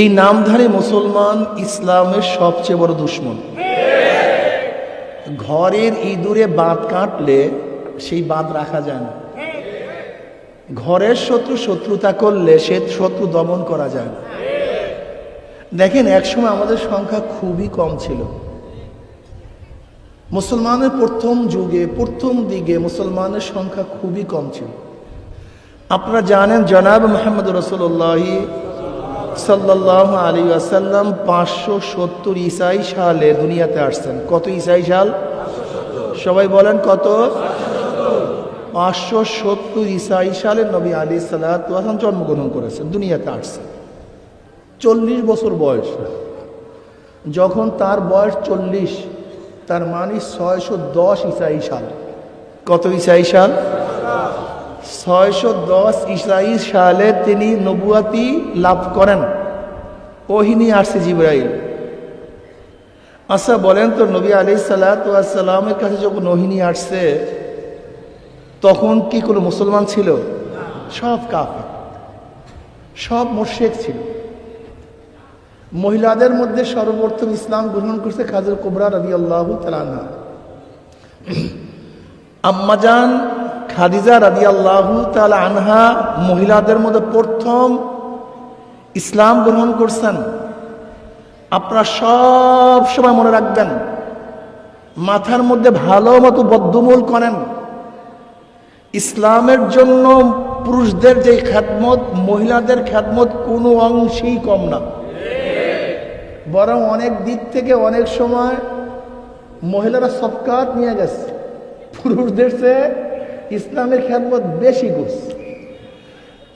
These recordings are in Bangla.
এই নামধারী মুসলমান ইসলামের সবচেয়ে বড় দুশ্মন। ঘরের ইঁদুরে বাঁধ কাটলে সেই বাঁধ রাখা যায় না। ঘরের শত্রু শত্রুতা করলে সে শত্রু দমন করা যায় না। দেখেন, একসময় আমাদের সংখ্যা খুবই কম ছিল। মুসলমানের প্রথম যুগে, প্রথম দিকে মুসলমানের সংখ্যা খুবই কম ছিল। আপনারা জানেন, জনাব মোহাম্মদ রসুল্লাহি সাল্লাহ আলী আসাল্লাম পাঁচশো সত্তর ইসাই সালে দুনিয়াতে আসছেন। কত ইসাই সাল? সবাই বলেন কত? পাঁচশো সত্তর ইসাই সালে নবী আলী সাল্লাম জন্মগ্রহণ করেছেন, দুনিয়াতে আসছেন। চল্লিশ বছর বয়স। যখন তার বয়স চল্লিশ, তার মানে ছয়শো দশ ইসাই সাল। কত ইসাই সাল? ছয়শো দশ ইসরাই সালে তিনি নবুয়াতি লাভ করেন। ওহিনী আসছে জিব্রাইল। আচ্ছা বলেন তো, নবী আলি সাল্লামের কাছে যখন ওহিনী আসছে, তখন কি কোনো মুসলমান ছিল? সব কাপ সব মোর্শেক ছিল। মহিলাদের মধ্যে সর্বপ্রথম ইসলাম গ্রহণ করছে খাজর কোবরা রবি আল্লাহ আম্মাজান খাদিজা রাদি আল্লাহ তালা আনহা মহিলাদের মধ্যে প্রথম ইসলাম গ্রহণ করছেন। আপনারা সব সময় মনে রাখবেন, মাথার মধ্যে ভালো মতো বদ্ধমূল করেন। ইসলামের জন্য পুরুষদের যে খ্যাতমত মহিলাদের খ্যাতমত কোনো অংশেই কম না। বরং অনেক দিক থেকে অনেক সময় মহিলারা সবকাত নিয়ে গেছে। পুরুষদের চেয়ে ইসলামের খ্যাতমত বেশি গুছ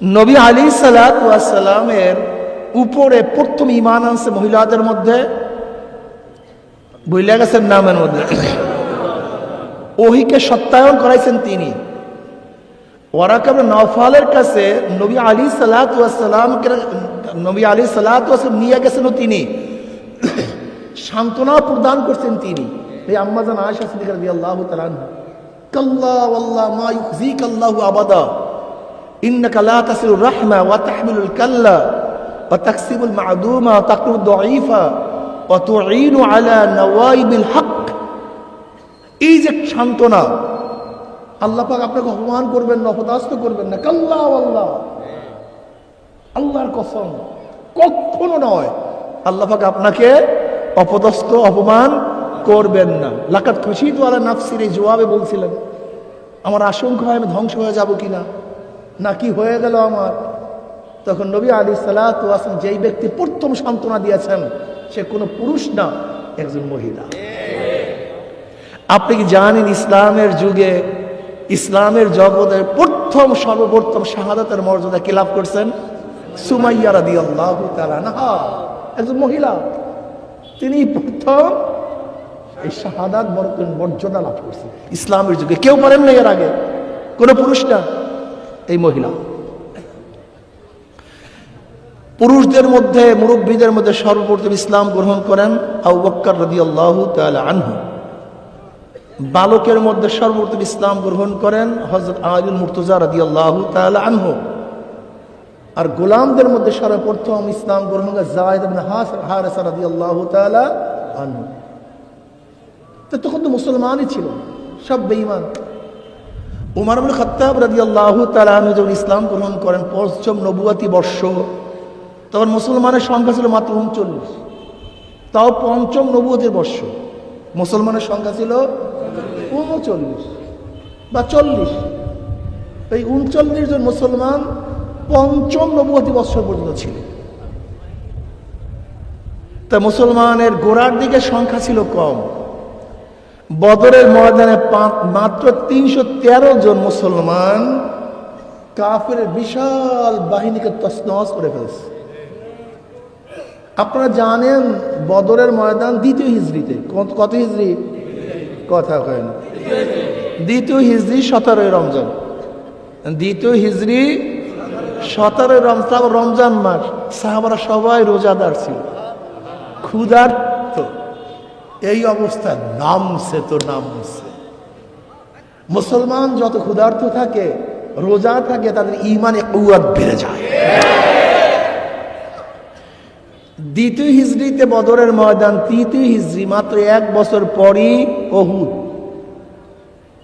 নবী আলী সালামের উপরে প্রথম ইমান আনছে মহিলাদের মধ্যে। বইলে গেছেন নামের মধ্যে? ওহিকে সত্যায়ন করাইছেন তিনি। ওরাকাব নফালের কাছে নবী আলী সালাতামকে নবী আলী সালাতাম নিয়ে গেছেন তিনি। সান্ত্বনা প্রদান করছেন তিনি। এই আম্মাজান আয়সা সিদ্দিক রাদিয়াল্লাহু তাআলা কাল্লা ওয়াল্লাহ, মা ইউখজিক আল্লাহু আবাদা। ইন্নাকা লা তাসিলুর রাহমা ওয়া তাহমিলুল কাল্লা ওয়া তাকসিবুল মা'দুমা ওয়া তাকরুদ দাঈফা ওয়া তুঈনু হক। এই যে সান্ত্বনা, আল্লাহ পাক আপনাকে অপমান করবেন না অপদাস্ত করবেন না। কাল্লা আল্লাহ আল্লাহর কসম, কখনো নয়। আল্লাহ আপনাকে অপদস্থ, অপমান করবেন না। লাকাত খুশি তো আলা নাফসির, এই জবাবে বলছিলেন, আমার আশঙ্কা হয় আমি ধ্বংস হয়ে যাব কিনা? না কি হয়ে গেল আমার। তখন নবী আলী সালাম যেই ব্যক্তি প্রথম সান্ত্বনা দিয়েছেন, সে কোনো পুরুষ না, একজন মহিলা। আপনি কি জানেন ইসলামের যুগে, ইসলামের জগতের প্রথম সর্বপ্রথম শাহাদাতের মর্যাদা কি লাভ করছেন? সুমাইয়া রাদি আল্লাহ একজন মহিলা। তিনি প্রথম এই শাহাদাত মর্যাদা লাভ করছে। ইসলামের যুগে কেউ পারেন না এর আগে, কোন পুরুষ না, এই মহিলা। পুরুষদের মধ্যে, মুরব্বীদের মধ্যে সর্বপ্রথম ইসলাম গ্রহণ করেন আউ রদি আল্লাহ আনহু। বালকের মধ্যে সর্বপ্রথম ইসলাম গ্রহণ করেন হজরত আলিল মুর্তজা রাদি আল্লাহ আনহু। আর গোলামদের মধ্যে সর্বপ্রথম ইসলাম গ্রহণ করে জায়দ হারেসা রাদি আল্লাহ আনহু। তো তখন তো মুসলমানই ছিল, সব বেঈমান। উমার আবুল খত্তাব রাদি আল্লাহ তালু যখন ইসলাম গ্রহণ করেন, পঞ্চম নবুয়াতি বর্ষ, তখন মুসলমানের সংখ্যা ছিল মাত্র উনচল্লিশ। তাও পঞ্চম নবুয়তির বর্ষ, মুসলমানের সংখ্যা ছিল উনচল্লিশ বা চল্লিশ। এই উনচল্লিশ জন মুসলমান পঞ্চম নবুয়তি বৎসর পর্যন্ত ছিল। তা মুসলমানের গোড়ার দিকে সংখ্যা ছিল কম। বদরের ময়দানে মাত্র তিনশো তেরো জন মুসলমান কাফের বিশাল বাহিনীকে তসনস করে ফেলছে। আপনারা জানেন বদরের ময়দান দ্বিতীয় হিজড়িতে। কত হিজড়ি? কথা কেন দ্বিতীয় হিজড়ি সতেরোই রমজান। দ্বিতীয় হিজড়ি সতেরোই রমজান রমজান মাস। সাহাবারা সবাই রোজাদার ছিল। ক্ষুধার্ত এই অবস্থায় নামছে তো নামছে। মুসলমান যত ক্ষুধার্ত থাকে, রোজা থাকে, তাদের ইমানে কৌয়াত বেড়ে যায়। দ্বিতীয় হিজড়িতে বদরের ময়দান, তৃতীয় হিজড়ি, মাত্র এক বছর পরই অহুদ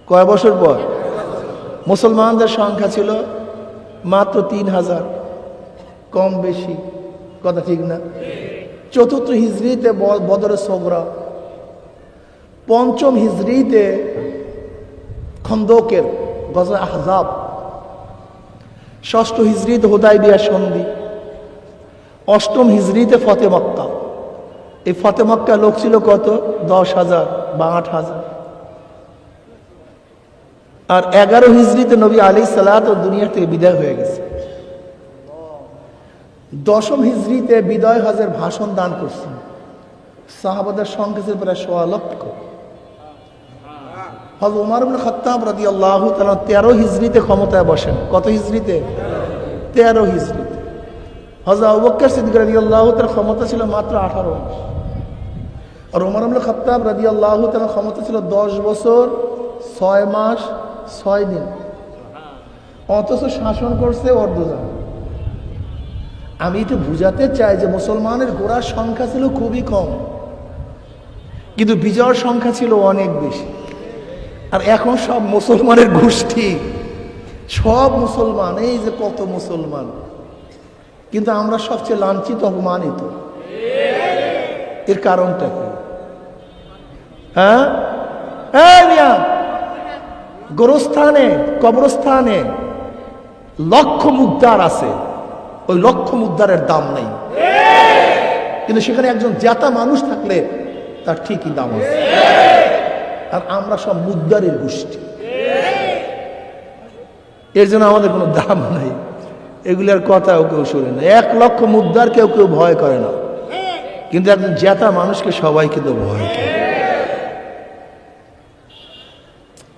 কয় বছর পর? মুসলমানদের সংখ্যা ছিল মাত্র তিন হাজার। কম বেশি, কথা ঠিক না। চতুর্থ হিজড়িতে বদরের সগরা। পঞ্চম হিজড়িতে খন্দকের গজা আহজাব। ষষ্ঠ হিজড়িতে হোদাই বিয়া সন্ধি। অষ্টম হিজড়িতে ফতে মক্কা। এই ফতে মক্কা লোক ছিল কত? দশ হাজার বা আট হাজার। আর এগারো হিজড়িতে নবী আলী সালাত দুনিয়া থেকে বিদায় হয়ে গেছে। দশম হিজড়িতে বিদয় হজের ভাষণ দান করছেন। সাহাবাদের সংখ্যা প্রায় সোয়া লক্ষ। হজরত উমার খাত্তাব রাদিয়াল্লাহু তাআলা তেরো হিজড়িতে ক্ষমতায় বসেন। কত হিজড়িতে? তেরো হিজড়িতে। হজরত আবু বকর সিদ্দিক রাদিয়াল্লাহু তার ক্ষমতা ছিল মাত্র আঠারো মাস আর উমর ইবনে খাত্তাব রাদিয়াল্লাহু তার ক্ষমতা ছিল দশ বছর, ছয় মাস, ছয় দিন। অথচ শাসন করছে অর্ধজান। আমি এটা বুঝাতে চাই যে মুসলমানের ঘোড়ার সংখ্যা ছিল খুবই কম। কিন্তু বিজয়ের সংখ্যা ছিল অনেক বেশি। আর এখন সব মুসলমানের গোষ্ঠী। সব মুসলমান, এই যে কত মুসলমান। কিন্তু আমরা সবচেয়ে লাঞ্ছিত, অপমানিত। এর কারণটা কি? হ্যাঁ? গোরস্থানে, কবরস্থানে লক্ষ মুদ্রার আছে। ওই লক্ষ মুদ্রারের দাম নেই। কিন্তু সেখানে একজন জেতা মানুষ থাকলে তার ঠিকই দাম আছে। আর আমরা সব মুদ্রারের গোষ্ঠী। এর জন্য আমাদের কোনো দাম নাই। এগুলার কথাও কেউ শুনে না। এক লক্ষ মুদ্রার কেউ কেউ ভয় করে না। কিন্তু একজন জেতা মানুষকে সবাই কিন্তু ভয় করে।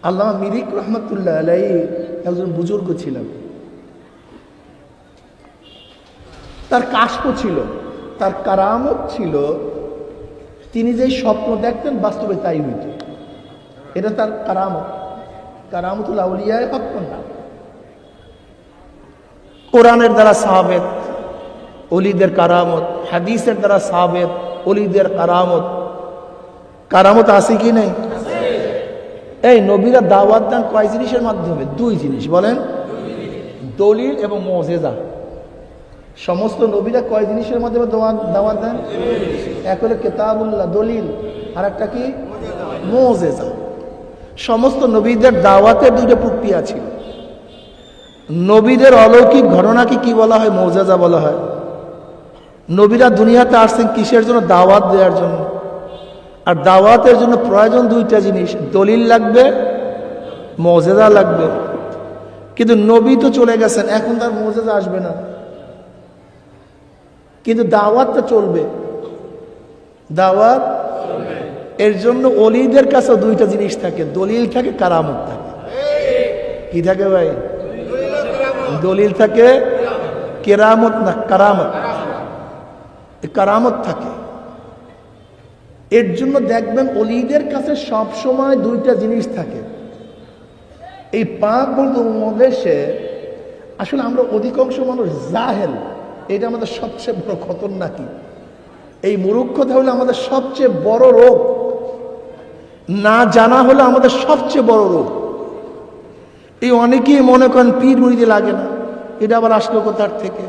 আল্লাহ মিরিক রহমতুল্লাহ আলাই একজন বুজুর্গ ছিলেন। তার কাশ্প ছিল, তার কারামত ছিল। তিনি যে স্বপ্ন দেখতেন বাস্তবে তাই হইত। এটা তার কারামত। কারামতুল আউলিয়ায় হকন না কোরআনের দ্বারা সাহাবেদ অলিদের কারামত, হাদিসের দ্বারা সাহাবেদ অলিদের কারামত। কারামত আছে কি নেই? এই নবীরা দাওয়াত দেন কয় জিনিসের মাধ্যমে? দুই জিনিস, বলেন। দলিল এবং মজেজা। সমস্ত নবীরা কয় জিনিসের মাধ্যমে দাওয়াত দেন? এক হলো কেতাবুল্লাহ, দলিল। আর একটা কি? মোজেজা। সমস্ত নবীদের দাওয়াতের দুইটা প্রক্রিয়া ছিল নবীদের অলৌকিক ঘটনাকে কি বলা হয়, মৌজাজা বলা হয়। নবীরা দুনিয়াতে আসছেন কিসের জন্য? দাওয়াত দেওয়ার জন্য। আর দাওয়াতের জন্য প্রয়োজন দুইটা জিনিস, দলিল লাগবে মজেদা লাগবে। কিন্তু নবী তো চলে গেছেন, এখন তার মজেদা আসবে না। কিন্তু দাওয়াতটা চলবে। দাওয়াত এর জন্য অলিদের কাছে দুইটা জিনিস থাকে, দলিল থাকে, কারামত থাকে। কি থাকে ভাই? দলিল থাকে, কেরামত না কারামত? কারামত থাকে। এর জন্য দেখবেন অলিদের কাছে সব সময় দুইটা জিনিস থাকে। এই পাক উপমহাদেশে আসলে আমরা অধিকাংশ মানুষ জাহেল, এটা আমাদের সবচেয়ে বড় খতরনাকি। এই মুরুক্ষতা হলো আমাদের সবচেয়ে বড় রোগ। না জানা হলো আমাদের সবচেয়ে বড় রোগ। এই অনেকেই মনে করেন পীর মুড়িতে লাগে না। এটা আবার আসলো কোথার থেকে?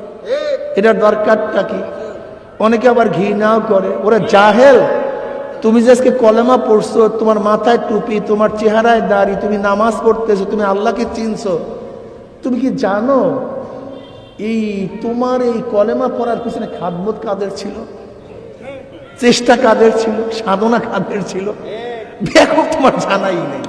এটার দরকারটা কি? অনেকে আবার ঘৃণাও করে। ওরা জাহেল। তুমি যে আজকে কলেমা পড়ছো, তোমার মাথায় টুপি, তোমার চেহারায় দাড়ি, তুমি নামাজ পড়তেছো, তুমি আল্লাহকে চিনছো। তুমি কি জানো, এই তোমার এই কলেমা পড়ার পিছনে খাদমত কাদের ছিল? চেষ্টা কাদের ছিল? সাধনা কাদের ছিল? দেখো তোমার জানাই নেই।